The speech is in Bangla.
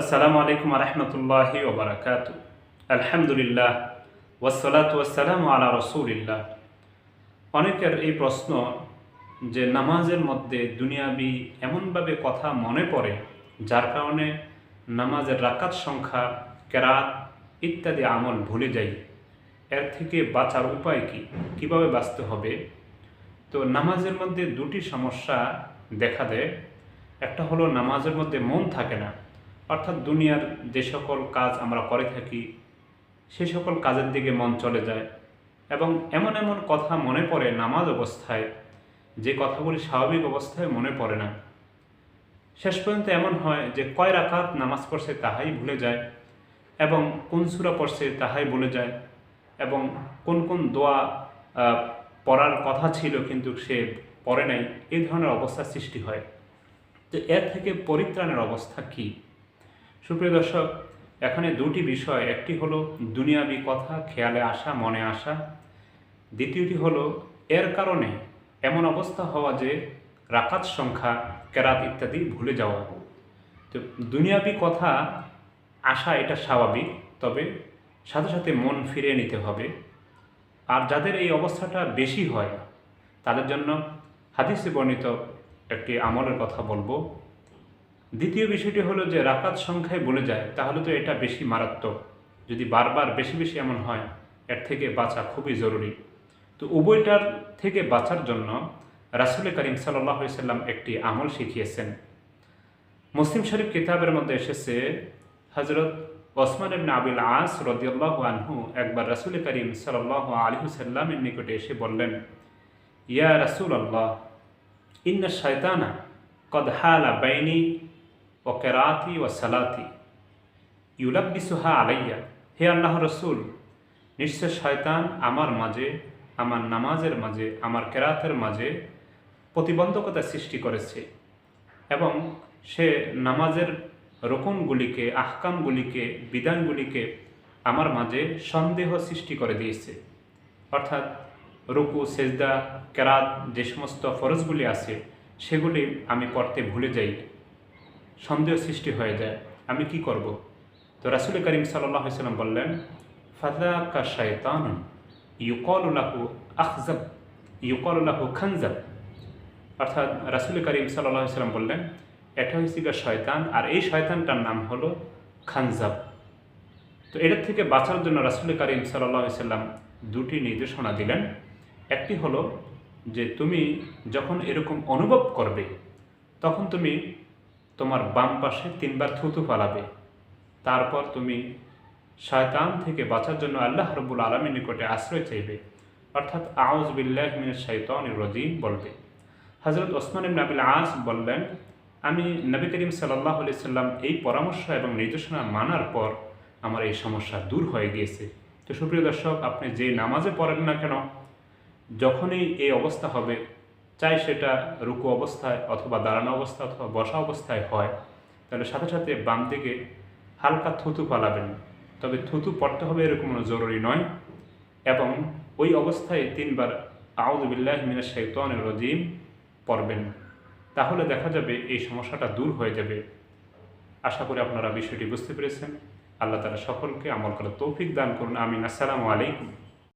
আসসালামু আলাইকুম রহমতুল্লাহি ওবরাকাত। আলহামদুলিল্লাহ ওয়াসালাত ওয়াসালাম আলা রসুলিল্লাহ। অনেকের এই প্রশ্ন যে নামাজের মধ্যে দুনিয়াবি এমনভাবে কথা মনে পড়ে, যার কারণে নামাজের রাকাত সংখ্যা, কেরাত ইত্যাদি আমল ভুলে যাই, এর থেকে বাঁচার উপায় কি? কীভাবে বাঁচতে হবে? তো নামাজের মধ্যে দুটি সমস্যা দেখা দেয়। একটা হলো নামাজের মধ্যে মন থাকে না। অর্থাৎ দুনিয়ার যে সকল কাজ আমরা করে থাকি, সে সকল কাজের দিকে মন চলে যায় এবং এমন এমন কথা মনে পড়ে নামাজ অবস্থায়, যে কথাগুলি স্বাভাবিক অবস্থায় মনে পড়ে না। শেষ পর্যন্ত এমন হয় যে কয় রাকাত নামাজ পড়ছে তাহাই ভুলে যায় এবং কোন সুরা পড়ছে তাহাই ভুলে যায় এবং কোন কোন দোয়া পড়ার কথা ছিল কিন্তু সে পড়ে নাই এই ধরনের অবস্থার সৃষ্টি হয়। তো এর থেকে পরিত্রাণের অবস্থা কী? সুপ্রিয় দর্শক, এখানে দুটি বিষয়। একটি হলো দুনিয়াবি কথা, খেয়ালে আসা, মনে আসা। দ্বিতীয়টি হলো, এর কারণে এমন অবস্থা হওয়া যে রাকাত সংখ্যা, কেরাত ইত্যাদি ভুলে যাওয়া তো দুনিয়াবি কথা, আসা এটা স্বাভাবিক, তবে সাথে সাথে মন ফিরিয়ে নিতে হবে। আর যাদের এই অবস্থাটা বেশি হয়, তাদের জন্য হাদিসে বর্ণিত একটি আমলের কথা বলব। দ্বিতীয় বিষয়টি হলো যে রাকাত সংখ্যায় বলে যায়, তাহলে তো এটা বেশি মারাত্মক। যদি বারবার বেশি বেশি এমন হয়, এর থেকে বাঁচা খুবই জরুরি। তো উভয়টার থেকে বাঁচার জন্য রাসুল করিম সাল্লাম একটি আমল শিখিয়েছেন। মুসলিম শরীফ কিতাবের মধ্যে এসেছে হজরত ওসমান ইবনে আবিল আস রদিয়াল্লাহ আনহু একবার রাসুল করিম সাল্লাহ আলহু সাল্লামের নিকটে এসে বললেন, ইয়া রাসুল আল্লাহ ইন্না শয়তানা কদ হালা বাইনি ও কেরাতি ও সালাতি ইউলাব্বিসুহা আলাইয়া হে আল্লাহ রসুল, নিশ্চয় শয়তান আমার মাঝে, আমার নামাজের মাঝে, আমার কেরাতের মাঝে প্রতিবন্ধকতা সৃষ্টি করেছে এবং সে নামাজের রোকনগুলিকে, আহকামগুলিকে, বিধানগুলিকে আমার মাঝে সন্দেহ সৃষ্টি করে দিয়েছে। অর্থাৎ রুকু, সেজদা, কেরাত যে সমস্ত ফরজগুলি আছে, সেগুলি আমি পড়তে ভুলে যাই। সন্দেহ সৃষ্টি হয়ে যায়। আমি কি করব? তো রাসুল করিম সাল্লাম বললেন ফাদা কা শয়তান ইউকলাহু আখজাব ইউকলাহু খানজাব। অর্থাৎ রাসুল করিম সাল্লাম বললেন, এটা গিয়ে শয়তান, আর এই শয়তানটার নাম হলো খানজাব। তো এটার থেকে বাঁচার জন্য রাসুল করিম সাল্লাম দুটি নির্দেশনা দিলেন। একটি হলো যে, তুমি যখন এরকম অনুভব করবে, তখন তুমি তোমার বাম পাশে তিনবার থুতু ফালাবে। তারপর তুমি শয়তান থেকে বাঁচার জন্য আল্লাহ রব্বুল আলমীর নিকটে আশ্রয় চাইবে। অর্থাৎ আউজ বিল্লাহ মিন শৈতান রজিম বলবে। হজরত ওসমান ইবনে আবিল আস বললেন, আমি নবী করিম সাল্লাহ সাল্লাম এই পরামর্শ এবং নির্দেশনা মানার পর আমার এই সমস্যা দূর হয়ে গিয়েছে। তো সুপ্রিয় দর্শক, আপনি যে নামাজে পড়েন না কেন, যখনই এই অবস্থা হবে চাই সেটা রুকু অবস্থায় অথবা দাঁড়ানো অবস্থা অথবা বসা অবস্থায় হয়, তাহলে সাথে সাথে বাম দিকে হালকা থুতু পালাবেন। তবে থুতু পড়তে হবে এরকম জরুরি নয় এবং ওই অবস্থায় তিনবার আউদুবিল্লাহ মিনা শৈতান রজিম পড়বেন। তাহলে দেখা যাবে এই সমস্যাটা দূর হয়ে যাবে। আশা করি আপনারা বিষয়টি বুঝতে পেরেছেন। আল্লাহ তালা সকলকে আমল করার তৌফিক দান করুন। আমিন। আসসালামু আলাইকুম।